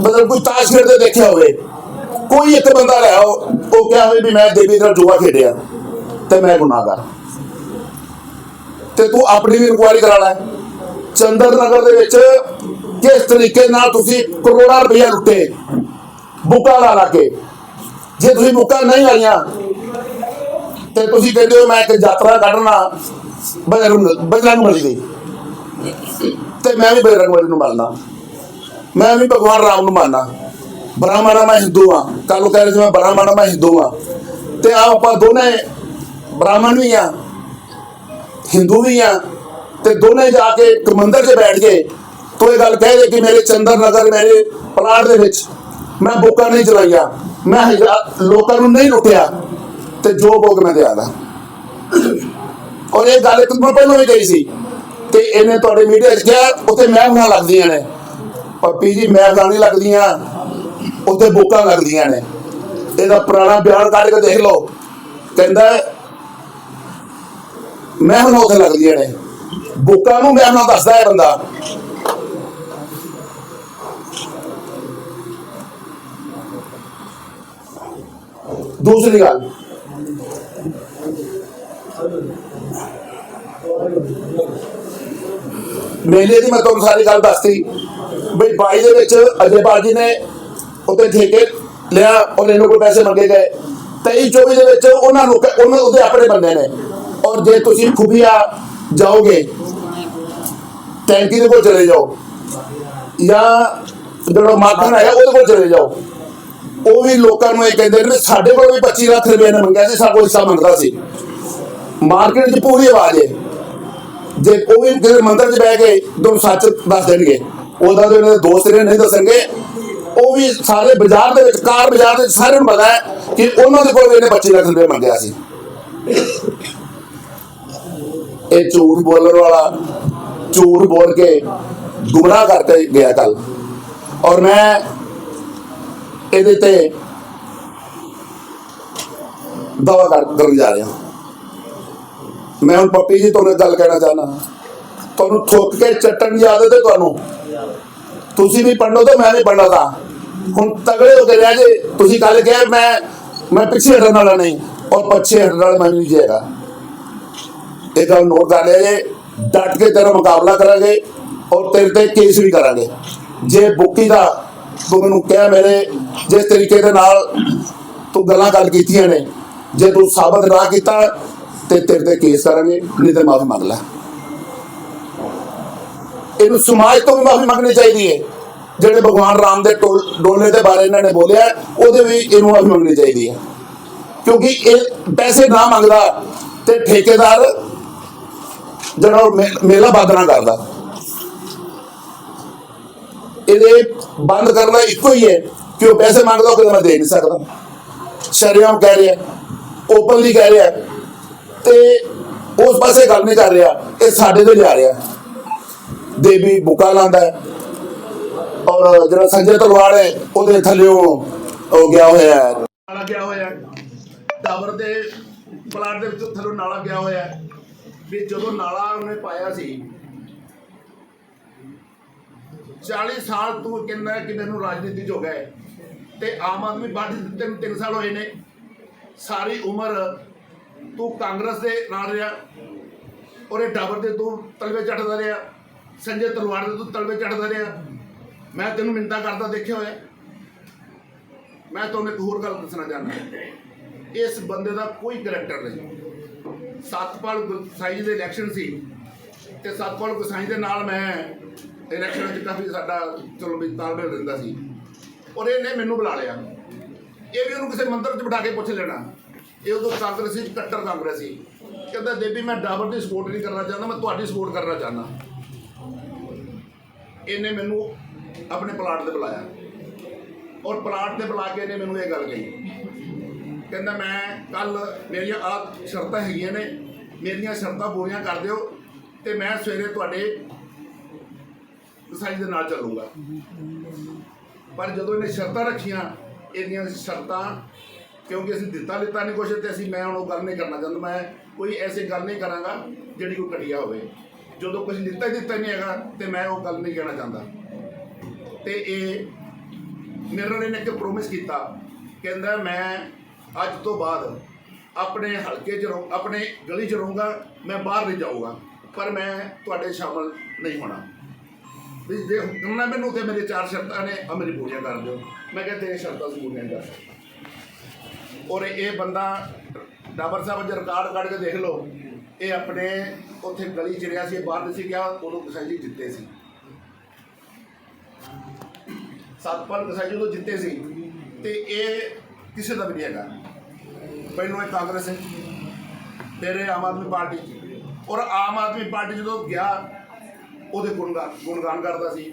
ਮਤਲਬ ਕੋਈ ਤਾਸ਼ ਖੇਡਦੇ ਦੇਖਿਆ ਹੋਵੇ, ਕੋਈ ਇੱਕ ਬੰਦਾ ਲੈ ਉਹ ਕਿਹਾ ਹੋਵੇ ਵੀ ਮੈਂ ਦੇਵੀ ਦਾ ਜੂਆ ਖੇਡਿਆ, ਤੇ ਮੈਂ ਗੁਨਾਹਗਰ ਤੇ ਤੂੰ ਆਪਣੀ ਵੀ ਇਨਕੁਆਇਰੀ ਕਰਾ ਲੈ। ਚੰਦਰ ਨਗਰ ਦੇ ਵਿੱਚ ਕਿਸ ਤਰੀਕੇ ਨਾਲ ਤੁਸੀਂ ਕਰੋੜਾਂ ਰੁਪਏ ਲੁੱਟੇ, ਬੁੱਕਾ ਲਾ ਲਾ ਕੇ। ਜੇ ਤੁਸੀਂ ਬੁੱਕਾ ਨਹੀਂ ਲਾਈਆਂ ਤੇ ਤੁਸੀਂ ਕਹਿੰਦੇ ਹੋ ਮੈਂ ਇੱਕ ਯਾਤਰਾ ਕੱਢਣਾ, ਬਜਰੰਗ ਬਜਰੰਗ ਬਲੀ ਦੀ। ਤੇ ਮੈਂ ਵੀ ਬਜਰੰਗ ਬਲੀ ਨੂੰ ਮੰਨਦਾ। ਮੈਂ ਵੀ ਭਗਵਾਨ ਰਾਮ ਨੂੰ ਮੰਨਦਾ। ਬ੍ਰਾਹਮਣ ਮੈਂ ਹਿੰਦੂ ਆ। ਕੱਲ ਕਹਿ ਰਹੇ ਸੀ ਮੈਂ ਬ੍ਰਾਹਮਣ ਮੈਂ ਹਿੰਦੂ ਆ। ਤੇ ਆਪਾਂ ਦੋਨੇ ਬ੍ਰਾਹਮਣ ਵੀ ਆ, ਹਿੰਦੂ ਵੀ ਆ, ਤੇ ਦੋਨੇ ਜਾ ਕੇ ਇੱਕ 'ਚ ਬੈਠ ਗਏ ਤੂੰ ਇਹ ਗੱਲ ਕਹਿ ਦੇ ਕਿ ਮੇਰੇ ਚੰਦਰ ਨਗਰ ਮੇਰੇ ਪਲਾਟ ਦੇ ਵਿੱਚ ਮੈਂ ਬੁੱਕਾ ਨਹੀਂ ਚਲਾਈਆਂ। ਮੈਂ ਹਜ਼ਾਰ- ਲੋਕਾਂ ਨੂੰ ਨਹੀਂ ਲੁੱਟਿਆ ਤੇ ਜੋ ਭੋਗ ਮੈਂ ਦਿਆਦਾ ਔਰ ਇਹ ਗੱਲ ਇੱਕ ਦਿਨ ਪਹਿਲਾਂ ਵੀ ਕਹੀ ਸੀ। ਤੇ ਇਹਨੇ ਤੁਹਾਡੇ ਮੀਡੀਆ 'ਚ ਕਿਹਾ, ਉੱਥੇ ਮਹਿਫਲਾਂ ਲੱਗਦੀਆਂ ਨੇ। ਪੱਪੀ ਜੀ ਮਹਿਫਲਾਂ ਨਹੀਂ ਲੱਗਦੀਆਂ, ਉੱਥੇ ਬੁੱਕਾਂ ਲੱਗਦੀਆਂ ਨੇ। ਇਹਦਾ ਪੁਰਾਣਾ ਬਿਆਨ ਕੱਢ ਕੇ ਦੇਖ ਲਓ। ਕਹਿੰਦਾ ਮਹਿਫਲਾਂ ਉੱਥੇ ਲੱਗਦੀਆਂ ਨੇ। ਬੁੱਕਾਂ ਨੂੰ ਮਹਿਫਲਾਂ ਦੱਸਦਾ ਹੈ ਬੰਦਾ। ਦੂਸਰੀ ਗੱਲ ਮੇਲੇ ਦੀ ਮੈਂ ਤੁਹਾਨੂੰ ਸਾਰੀ ਗੱਲ ਦੱਸਤੀ। ਬਈ ਬਾਈ ਦੇ ਵਿੱਚ ਅਜੇਪਾਲ ਜੀ ਨੇ ਉੱਤੇ ਠੇਕੇ ਲਿਆ ਔਰ ਇਹਨੂੰ ਕੋਈ ਪੈਸੇ ਮੰਗੇ ਗਏ। 23 24 ਦੇ ਵਿੱਚ ਉਹਨਾਂ ਨੂੰ ਉਹਨਾਂ ਉਹਦੇ ਆਪਣੇ ਬੰਦੇ ਨੇ। ਔਰ ਜੇ ਤੁਸੀਂ ਖੁਫੀਆ ਜਾਓਗੇ, ਟੈਂਕੀ ਦੇ ਕੋਲ ਚਲੇ ਜਾਓ। ਜਾਂ ਜਿਹੜਾ ਮਾਖਣ ਆਇਆ, ਉਹਦੇ ਕੋਲ ਚਲੇ ਜਾਓ। ਉਹ ਵੀ ਲੋਕਾਂ ਨੂੰ ਇਹ ਕਹਿੰਦੇ ਨੇ, ਸਾਡੇ ਕੋਲ ਵੀ 25 ਲੱਖ ਰੁਪਏ ਨੇ ਮੰਗਿਆ ਸੀ, ਸਾਡੇ ਕੋਲ ਹਿੱਸਾ ਮੰਗਦਾ ਸੀ। ਮਾਰਕੀਟ 'ਚ ਪੂਰੀ ਆਵਾਜ਼ ਹੈ। ਜੇ ਉਹ ਵੀ ਕਿਸੇ ਮੰਦਰ 'ਚ ਬਹਿ ਕੇ ਤੁਹਾਨੂੰ ਸੱਚ ਦੱਸ ਦੇਣਗੇ, ਉਹਦਾ ਤੇ ਉਹਨਾਂ ਦੇ ਦੋਸਤ ਨੇ ਨਹੀਂ ਦੱਸਣਗੇ, ਉਹ ਵੀ ਸਾਰੇ ਬਾਜ਼ਾਰ ਦੇ ਵਿੱਚ, ਕਾਰ ਬਾਜ਼ਾਰ ਦੇ ਵਿੱਚ ਸਾਰਿਆਂ ਨੂੰ ਪਤਾ ਹੈ ਕਿ ਉਹਨਾਂ ਦੇ ਕੋਲ ਇਹਨੇ 25 ਲੱਖ ਰੁਪਏ ਮੰਗਿਆ ਸੀ। ਇਹ ਝੂਠ ਬੋਲਣ ਵਾਲਾ, ਝੂਠ ਬੋਲ ਕੇ ਗੁੰਮਰਾਹ ਕਰਕੇ ਗਿਆ ਕੱਲ ਔਰ ਮੈਂ ਇਹਦੇ ਤੇ ਦਵਾ ਕਰ ਕਰਨ ਜਾ ਰਿਹਾ। ਮੈਂ ਹੁਣ ਪੱਪੀ ਜੀ ਤੁਹਾਨੂੰ ਗੱਲ ਕਹਿਣਾ ਚਾਹਨਾ ਤੁਹਾਨੂੰ ਥੁੱਕ ਕੇ ਚੱਟਣ ਦੀ ਆਦਤ ਹੈ ਤੁਹਾਨੂੰ? ਤੁਸੀਂ ਵੀ ਪੜਨੋ ਤੇ ਮੈਂ ਵੀ ਪੜਨਾ ਤਾਂ। ਹੁਣ ਤਗੜੇ ਹੋ ਕੇ ਰਹਿ ਜੇ। ਤੁਸੀਂ ਕੱਲ ਕਿਹਾ, ਮੈਂ ਮੈਂ ਪਿੱਛੇ ਹਟਣ ਵਾਲਾ ਨਹੀਂ। ਔਰ ਪਿੱਛੇ ਹਟਣ ਵਾਲਾ ਮੈਂ ਨਹੀਂ ਜੇਗਾ ਇਹ ਗੱਲ ਨੋਟ ਕਰ ਲਿਆ ਜੇ। ਡਟ ਕੇ ਤੇਰਾ ਮੁਕਾਬਲਾ ਕਰਾਂਗੇ ਔਰ ਤੇਰੇ ਤੇ ਕੇਸ ਵੀ ਕਰਾਂਗੇ। ਜੇ ਬੁੱਕੀ ਦਾ ਤੂੰ ਮੈਨੂੰ ਕਹਿ ਮੇਰੇ, ਜਿਸ ਤਰੀਕੇ ਦੇ ਨਾਲ ਤੂੰ ਗੱਲਾਂ ਗੱਲ ਕੀਤੀਆਂ ਨੇ, ਜੇ ਤੂੰ ਸਾਬਤ ਨਾ ਕੀਤਾ ਤੇ ਤੇਰੇ ਤੇ ਕੇਸ ਕਰਾਂਗੇ, ਨਹੀਂ ਤੇ ਮਾਫੀ ਮੰਗ ਲੈ। ਇਹਨੂੰ ਸਮਾਜ ਤੋਂ ਵੀ ਮਾਫੀ ਮੰਗਣੀ ਚਾਹੀਦੀ ਹੈ। ਜਿਹੜੇ ਭਗਵਾਨ ਰਾਮ ਦੇ ਡੋਲੇ ਦੇ ਬਾਰੇ ਇਹਨਾਂ ਨੇ ਬੋਲਿਆ, ਉਹਦੇ ਵੀ ਇਹਨੂੰ ਮਾਫੀ ਮੰਗਣੀ ਚਾਹੀਦੀ ਹੈ। ਕਿਉਂਕਿ ਇਹ ਪੈਸੇ ਨਾ ਮੰਗਦਾ ਤੇ ਠੇਕੇਦਾਰ ਜਿਹੜਾ ਉਹ ਮੇ- ਮੇਲਾ ਬਾਦਨਾ ਕਰਦਾ। ਇਹਦੇ ਬੰਦ ਕਰਨਾ ਇੱਕੋ ਹੀ ਹੈ ਕਿ ਉਹ ਪੈਸੇ ਮੰਗਦਾ, ਉਹ ਕਹਿੰਦਾ ਮੈਂ ਦੇ ਨਹੀਂ ਸਕਦਾ। ਸ਼ਰਿਆਮ ਕਹਿ ਰਿਹਾ, ਓਪਨਲੀ ਕਹਿ ਰਿਹਾ ਤੇ ਉਸ ਪਾਸੇ ਗੱਲ ਨਹੀਂ ਕਰ ਰਿਹਾ, ਇਹ ਸਾਡੇ ਤੇ ਜਾ ਰਿਹਾ। ਦੇਵੀ ਬੁਕਾ ਲਾਂਦਾ ਔਰ ਜਿਹੜਾ ਸੰਜੇ ਤਲਵਾਰ ਹੈ, ਉਹਦੇ ਥੱਲੇੋਂ ਹੋ ਗਿਆ ਹੋਇਆ ਹੈ। ਨਾਲਾ ਗਿਆ ਹੋਇਆ ਟਾਵਰ ਦੇ ਪਲਾਟ ਦੇ ਵਿੱਚ ਥੱਲੋਂ ਨਾਲਾ ਗਿਆ ਹੋਇਆ ਵੀ ਜਦੋਂ ਨਾਲਾ ਉਹਨੇ ਪਾਇਆ ਸੀ 40 ਸਾਲ ਤੂੰ ਕਹਿੰਦਾ ਕਿ ਮੈਨੂੰ ਰਾਜਨੀਤੀ 'ਚ ਹੋ ਗਿਆ ਤੇ ਆਮ ਆਦਮੀ ਪਾਰਟੀ ਦੇ ਤਿੰਨ ਤਿੰਨ ਸਾਲ ਹੋਏ ਨੇ। ਸਾਰੀ ਉਮਰ ਤੂੰ ਕਾਂਗਰਸ ਦੇ ਨਾਲ ਰਿਹਾ, ਔਰ ਇਹ ਟਾਵਰ ਦੇ ਤੂੰ ਤਲਵੇ ਚੜਦਾ ਰਿਹਾ, ਸੰਜੇ ਤਲਵਾਰ ਦੇ ਤੂੰ ਤਲਵੇ ਚੜਦਾ ਰਿਹਾ। ਮੈਂ ਤੈਨੂੰ ਮਿੰਤਾ ਕਰਦਾ ਦੇਖਿਆ ਹੋਇਆ। ਮੈਂ ਤੁਹਾਨੂੰ ਇੱਕ ਹੋਰ ਗੱਲ ਦੱਸਣਾ ਚਾਹੁੰਦਾ। ਇਸ ਬੰਦੇ ਦਾ ਕੋਈ ਕਰੈਕਟਰ ਨਹੀਂ। ਸਤਪਾਲ ਗੁਸਾਈ ਦੇ ਇਲੈਕਸ਼ਨ ਸੀ ਤੇ ਸਤਪਾਲ ਗੁਸਾਈ ਦੇ ਨਾਲ ਮੈਂ ਇਲੈਕਸ਼ਨ ਵਿੱਚ ਕਾਫੀ ਸਾਡਾ ਚਲੋ ਵੀ ਤਾਲਮੇਲ ਰਹਿੰਦਾ ਸੀ। ਔਰ ਇਹਨੇ ਮੈਨੂੰ ਬੁਲਾ ਲਿਆ। ਇਹ ਵੀ ਉਹਨੂੰ ਕਿਸੇ ਮੰਦਰ 'ਚ ਬਿਠਾ ਕੇ ਪੁੱਛ ਲੈਣਾ। ਇਹ ਉਦੋਂ ਕਾਂਗਰਸੀ ਕੱਟਰ ਕਾਂਗਰਸੀ ਕਹਿੰਦਾ ਦੇਵੀ ਮੈਂ ਡਾਬਰ ਦੀ ਸਪੋਰਟ ਨਹੀਂ ਕਰਨਾ ਚਾਹੁੰਦਾ, ਮੈਂ ਤੁਹਾਡੀ ਸਪੋਰਟ ਕਰਨਾ ਚਾਹੁੰਦਾ। ਇਹਨੇ ਮੈਨੂੰ ਆਪਣੇ ਪਲਾਟ ਤੇ ਬੁਲਾਇਆ। ਔਰ ਪਲਾਟ ਤੇ ਬੁਲਾ ਕੇ ਇਹਨੇ ਮੈਨੂੰ ਇਹ ਗੱਲ ਕਹੀ। ਕਹਿੰਦਾ, ਮੈਂ ਕੱਲ ਮੇਰੀਆਂ ਆ ਸ਼ਰਤਾਂ ਹੈਗੀਆਂ ਨੇ, ਮੇਰੀਆਂ ਸ਼ਰਤਾਂ ਪੂਰੀਆਂ ਕਰ ਦਿਓ ਤੇ ਮੈਂ ਸਵੇਰੇ ਤੁਹਾਡੇ ਸਾਈਂ ਦੇ ਨਾਲ ਚੱਲੂਗਾ। ਪਰ ਜਦੋਂ ਇਹਨੇ ਸ਼ਰਤਾਂ ਰੱਖੀਆਂ, ਇਹਦੀਆਂ ਸ਼ਰਤਾਂ ਕਿਉਂਕਿ ਅਸੀਂ ਦਿੱਤਾ ਲਿੱਤਾ ਨਹੀਂ ਕੁਛ ਤੇ ਅਸੀਂ ਮੈਂ ਹੁਣ ਉਹ ਗੱਲ ਨਹੀਂ ਕਰਨਾ ਚਾਹੁੰਦਾ, ਮੈਂ ਕੋਈ ਐਸੀ ਗੱਲ ਨਹੀਂ ਕਰਾਂਗਾ ਜਿਹੜੀ ਕੋਈ ਘਟੀਆ ਹੋਵੇ। ਜਦੋਂ ਕੁਝ ਦਿੱਤਾ ਹੀ ਦਿੱਤਾ ਨਹੀਂ ਹੈਗਾ ਤੇ ਮੈਂ ਉਹ ਗੱਲ ਨਹੀਂ ਕਹਿਣਾ ਚਾਹੁੰਦਾ। ਤੇ ਇਹ ਮੇਰੇ ਨਾਲ ਇਹਨੇ ਇੱਕ ਪ੍ਰੋਮਿਸ ਕੀਤਾ, ਕਹਿੰਦਾ ਮੈਂ ਅੱਜ ਤੋਂ ਬਾਅਦ ਆਪਣੇ ਹਲਕੇ 'ਚ ਰਹੂੰ, ਆਪਣੇ ਗਲੀ 'ਚ ਰਹੂੰਗਾ, ਮੈਂ ਬਾਹਰ ਨਹੀਂ ਜਾਊਂਗਾ, ਪਰ ਮੈਂ ਤੁਹਾਡੇ ਸ਼ਾਮਲ ਨਹੀਂ ਹੋਣਾ। ਵੀ ਜੇ ਹੁਕਮਣਾ ਮੈਨੂੰ ਤੇ ਮੇਰੇ ਚਾਰ ਸ਼ਰਤਾਂ ਨੇ ਆ ਮੇਰੀ ਪੂਰੀਆਂ ਕਰ ਦਿਓ। ਮੈਂ ਕਿਹਾ ਤੇਰੇ ਸ਼ਰਤਾਂ ਅਸੀਂ ਪੂਰੀਆਂ ਕਰ ਔਰ ਇਹ ਬੰਦਾ ਡਾਬਰ ਸਾਹਿਬ ਜੇ ਰਿਕਾਰਡ ਕੱਢ ਕੇ ਦੇਖ ਲਓ। ਇਹ ਆਪਣੇ ਉੱਥੇ ਗਲੀ 'ਚ ਰਿਹਾ ਸੀ ਬਾਹਰ ਨਹੀਂ ਸੀ ਗਿਆ ਉਦੋਂ ਕਿਸਾਈ ਜੀ ਜਿੱਤੇ ਸੀ। ਸਤਪਾਲ ਕਿਸਾਈ ਜਦੋਂ ਜਿੱਤੇ ਸੀ ਤੇ ਇਹ ਕਿਸੇ ਦਾ ਵੀ ਨਹੀਂ ਹੈਗਾ। ਪਹਿਲੋਂ ਇਹ ਕਾਂਗਰਸ ਹੈ ਫਿਰ ਇਹ ਆਮ ਆਦਮੀ ਪਾਰਟੀ ਔਰ ਆਮ ਆਦਮੀ ਪਾਰਟੀ ਜਦੋਂ ਗਿਆ, ਉਹਦੇ ਗੁਣਗਾਨ ਗੁਣਗਾਨ ਕਰਦਾ ਸੀ।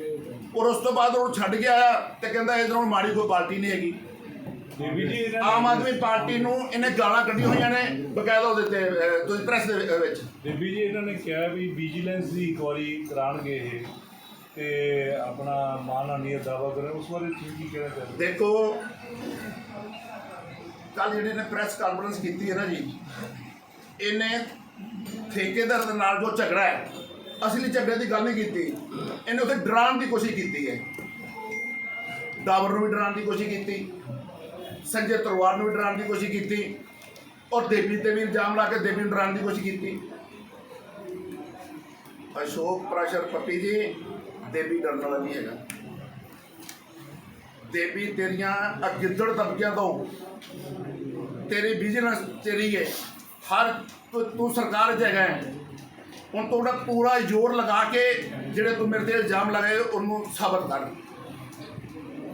ਔਰ ਉਸ ਤੋਂ ਬਾਅਦ ਉਹ ਛੱਡ ਕੇ ਆਇਆ ਤੇ ਕਹਿੰਦਾ ਇਧਰ ਹੁਣ ਮਾੜੀ ਕੋਈ ਪਾਰਟੀ ਨਹੀਂ ਹੈਗੀ। ਬੀਬੀ ਜੀ ਇਹਨਾਂ ਨੇ- ਆਮ ਆਦਮੀ ਪਾਰਟੀ ਨੂੰ ਇਹਨੇ ਗਾਲਾਂ ਕੱਢੀਆਂ ਹੋਈਆਂ ਨੇ ਬਕਾਇਦਾ ਉਹਦੇ ਤੇ ਅਹ, ਤੁਸੀਂ ਪ੍ਰੈਸ ਦੇ ਵਿ- ਵਿੱਚ। ਬੀਬੀ ਜੀ ਇਹਨਾਂ ਨੇ ਕਿਹਾ ਵੀ ਵਿਜੀਲੈਂਸ ਦੀ ਇਨਕੁਆਰੀ ਕਰਾਣਗੇ ਇਹ ਤੇ ਆਪਣਾ ਮਾਨਹਾਨੀ ਦਾ ਦਾਵਾ ਕਰਨ ਉਸ ਬਾਰੇ ਤੁਸੀਂ ਕੀ ਕਹਿਣਾ ਚਾਹੁੰਦੇ ਦੇਖੋ ਕੱਲ ਜਿਹੜੀ ਨੇ ਪ੍ਰੈਸ ਕਾਨਫਰੰਸ ਕੀਤੀ ਹੈ ਨਾ ਜੀ ਇਹਨੇ ਠੇਕੇਦਾਰ ਦੇ ਨਾਲ ਜੋ ਝਗੜਾ ਹੈ ਅਸਲੀ ਝਗੜੇ ਦੀ ਗੱਲ ਨਹੀਂ ਕੀਤੀ। ਇਹਨੇ ਉੱਥੇ ਡਰਾਉਣ ਦੀ ਕੋਸ਼ਿਸ਼ ਕੀਤੀ ਹੈ। ਡਾਬਰ ਨੂੰ ਵੀ ਡਰਾਉਣ ਦੀ ਕੋਸ਼ਿਸ਼ ਕੀਤੀ। ਸੰਜੇ ਤਰਵਾਰ ਨੂੰ ਵੀ ਡਰਾਉਣ ਦੀ ਕੋਸ਼ਿਸ਼ ਕੀਤੀ ਔਰ ਦੇਵੀ ਤੇ ਵੀ ਇਲਜ਼ਾਮ ਲਾ ਕੇ ਦੇਵੀ ਨੂੰ ਡਰਾਉਣ ਦੀ ਕੋਸ਼ਿਸ਼ ਕੀਤੀ। ਅਸ਼ੋਕ ਪ੍ਰਸ਼ਰ ਪੱਪੀ ਜੀ, ਦੇਵੀ ਡਰਨ ਵਾਲਾ ਨਹੀਂ ਹੈਗਾ। ਦੇਵੀ ਤੇਰੀਆਂ ਅਗਿੱਦੜ ਤਬਕਿਆਂ ਤੋਂ ਤੇਰੀ ਬਿਜ਼ਨਸ ਤੇਰੀ ਹੈ। ਹਰ ਤੂੰ ਸਰਕਾਰ 'ਚ ਹੈਗਾ ਹੈ। ਹੁਣ ਤੁਹਾਡਾ ਪੂਰਾ ਜ਼ੋਰ ਲਗਾ ਕੇ ਜਿਹੜੇ ਤੂੰ ਮੇਰੇ ਤੇ ਇਲਜ਼ਾਮ ਲਗਾਏ, ਉਹਨੂੰ ਸਾਬਤ ਕਰ।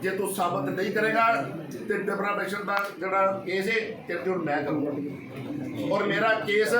ਜੇ ਤੂੰ ਸਾਬਤ ਨਹੀਂ ਕਰੇਗਾ ਤੇ ਡਿਫਰਾਮੇਸ਼ਨ ਦਾ ਜਿਹੜਾ ਕੇਸ ਹੈ, ਤੇਰੇ ਤੇ ਹੁਣ ਮੈਂ ਕਰੂੰਗਾ। ਔਰ ਮੇਰਾ ਕੇਸ